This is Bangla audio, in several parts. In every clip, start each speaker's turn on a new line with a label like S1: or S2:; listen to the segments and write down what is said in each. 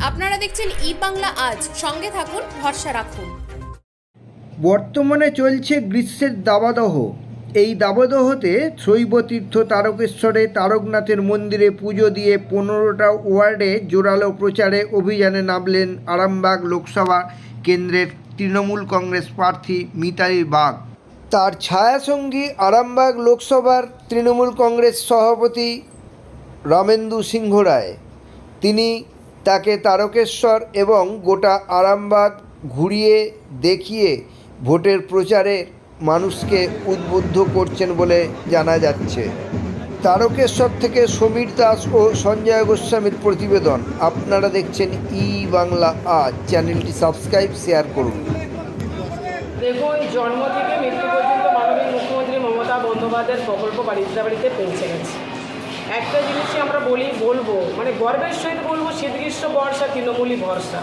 S1: আপনারা দেখছেন ই বাংলা আজ। সঙ্গে থাকুন, ভরসা রাখুন।
S2: বর্তমানে চলছে গ্রীষ্মের দাবাদহ। এই দাবাদহতে শৈবতীর্থ তারকেশ্বরে তারকনাথের মন্দিরে পুজো দিয়ে পনেরোটা ওয়ার্ডে জোরালো প্রচারে অভিযানে নামলেন আরামবাগ লোকসভা কেন্দ্রের তৃণমূল কংগ্রেস প্রার্থী মিতালি বাগ। তার ছায়াসঙ্গী আরামবাগ লোকসভার তৃণমূল কংগ্রেস সভাপতি রামেন্দু সিংহ রায়। তিনি তাকে তারকেশ্বর এবং গোটা আরামবাগ ঘুরিয়ে দেখিয়ে ভোটের প্রচারে মানুষকে উদ্বুদ্ধ করছেন বলে জানা যাচ্ছে। তারকেশ্বর থেকে সমীর দাস ও সঞ্জয় গোস্বামীর প্রতিবেদন আপনারা দেখছেন ই বাংলা আজ। চ্যানেলটি সাবস্ক্রাইব, শেয়ার করুন।
S3: দেখুন জন্ম থেকে মৃত্যু পর্যন্ত মাননীয় মুখ্যমন্ত্রী মমতা বন্দ্যোপাধ্যায়ের প্রকল্প বাড়িতে বাড়িতে পৌঁছে গেছে। একটা জিনিসই আমরা বলি, বলব মানে গর্বের সহিত বলব বর্ষা তৃণমূলই ভরসা।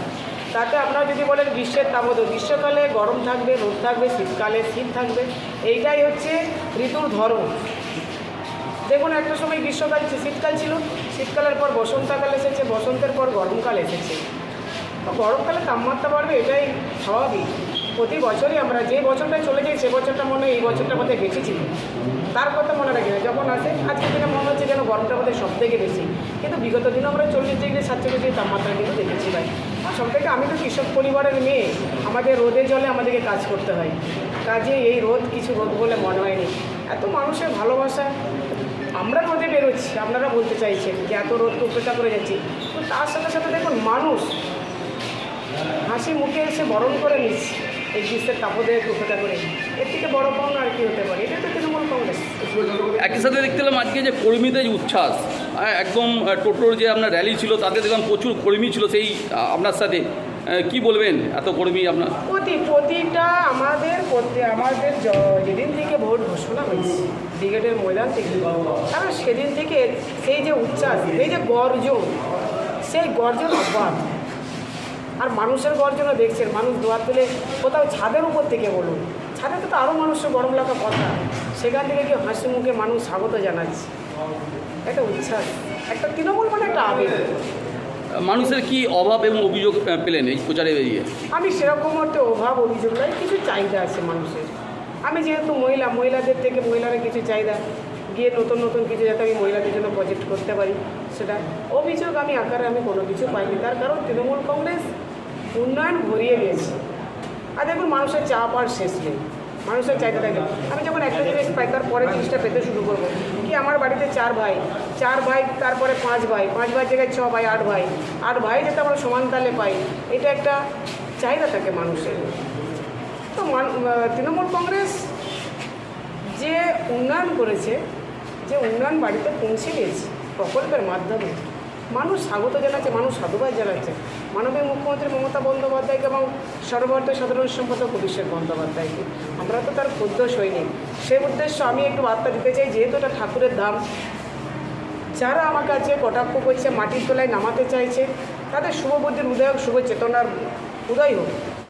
S3: তাতে আপনারা যদি বলেন গ্রীষ্মের তাপদ গ্রীষ্মকালে গরম থাকবে, রোদ থাকবে, শীতকালে শীত থাকবে, এইটাই হচ্ছে ঋতুর ধর্ম দেখুন, একটা সময় গ্রীষ্মকাল শীতকাল ছিল, শীতকালের পর বসন্তকাল এসেছে, বসন্তের পর গরমকাল এসেছে। গরমকালে তাপমাত্রা বাড়বে, এটাই স্বাভাবিক। প্রতি বছরই আমরা যে বছরটা চলে যাই সে বছরটা মনে হয় এই বছরটা মধ্যে বেশি ছিল। তার কথা মনে রাখি না, যখন আসে আজকের দিনে মনে হচ্ছে যেন গরমটা মধ্যে সব থেকে বেশি। কিন্তু বিগত দিনে আমরা চল্লিশ ডিগ্রি, সাতচল্লিশ ডিগ্রি তাপমাত্রা কিন্তু দেখেছি ভাই। আর সব থেকে আমি তো কৃষক পরিবারের মেয়ে আমাদের রোদে জলে আমাদেরকে কাজ করতে হয়। কাজে এই রোদ কিছু রোদ বলে মনে হয়নি। এত মানুষের ভালোবাসা। আমরা রোদে বেরোচ্ছি, আপনারা বলতে চাইছেন যে এত রোদকে উপেক্ষা করে যাচ্ছি। তো তার সাথে সাথে দেখুন, মানুষ হাসি মুখে এসে বরণ করে নিচ্ছে। এই গ্রীষ্মের তাপদেরকে উপেক্ষা করে। এর থেকে বড় পাওনা আর কি হতে পারে? এটা তো তৃণমূল কংগ্রেস।
S4: একই সাথে দেখতে পেলাম আজকে যে কর্মীদের উচ্ছ্বাস হ্যাঁ, একদম টোটোর যে আপনার র্যালি ছিল তাতে দেখলাম প্রচুর কর্মী ছিল সেই আপনার সাথে। কি বলবেন এত কর্মী আপনার?
S3: প্রতি প্রতিটা আমাদের আমাদের যেদিন থেকে ভোট ঘোষণা হয়েছে ব্রিগেডের ময়দান থেকে কারণ সেদিন থেকে সেই যে উচ্ছ্বাস এই যে গর্জন সেই গর্জন অব্যাহত আর মানুষের গর্জনও দেখছেন মানুষ দোয়ার তুলে কোথাও ছাদের উপর থেকে বলুন। ছাদে তো আরও মানুষের গরম লাগা কথা। সেখান থেকে কি হাসি মুখে মানুষ স্বাগত জানাচ্ছে? একটা উচ্ছ্বাস একটা তৃণমূল মানে একটা আবেগ।
S4: মানুষের কি অভাব এবং অভিযোগ পেলেন এই প্রচারে বেরিয়ে?
S3: আমি সেরকম একটা অভাব অভিযোগ নাই কিছু চাহিদা আছে মানুষের। আমি যেহেতু মহিলা মহিলাদের থেকে মহিলারা কিছু চাহিদা গিয়ে নতুন নতুন কিছু যাতে আমি মহিলাদের জন্য প্রজেক্ট করতে পারি সেটা অভিযোগ আমি আকারে আমি কোনো কিছু পাইনি। তার কারণ তৃণমূল কংগ্রেস উন্নয়ন ভরিয়ে দিয়েছে আর দেখুন, মানুষের চাপ আর শেষ নেই। মানুষের চাইতে থাকে। আমি যখন একটা জিনিস পাই, তার পরে জিনিসটা পেতে শুরু করব। কি আমার বাড়িতে চার ভাই? চার ভাই, তারপরে পাঁচ ভাই। পাঁচ ভাই জায়গায় ছ ভাই, আট ভাই। আট ভাই যাতে আমরা সমান তালে পাই, এটা একটা চাহিদা থাকে মানুষের। তো তৃণমূল কংগ্রেস যে উন্নয়ন করেছে, যে উন্নয়ন বাড়িতে পৌঁছে দিয়েছে প্রকল্পের মাধ্যমে মানুষ স্বাগত জানাচ্ছে, মানুষ সাধুবাদ জানাচ্ছে। মাননীয় মুখ্যমন্ত্রী মমতা বন্দ্যোপাধ্যায়কে এবং সর্বভারতীয় সাধারণ সম্পাদক অভিষেক বন্দ্যোপাধ্যায়কে। আমরা তো তার ক্ষুদ্র সৈনিক। সে উদ্দেশ্য আমি একটু বার্তা দিতে চাই, যেহেতু এটা ঠাকুরের ধাম, যারা আমার কাছে কটাক্ষ করছে, মাটির তোলায় নামাতে চাইছে, তাদের শুভ বুদ্ধির উদয় শুভ চেতনার উদয় হোক।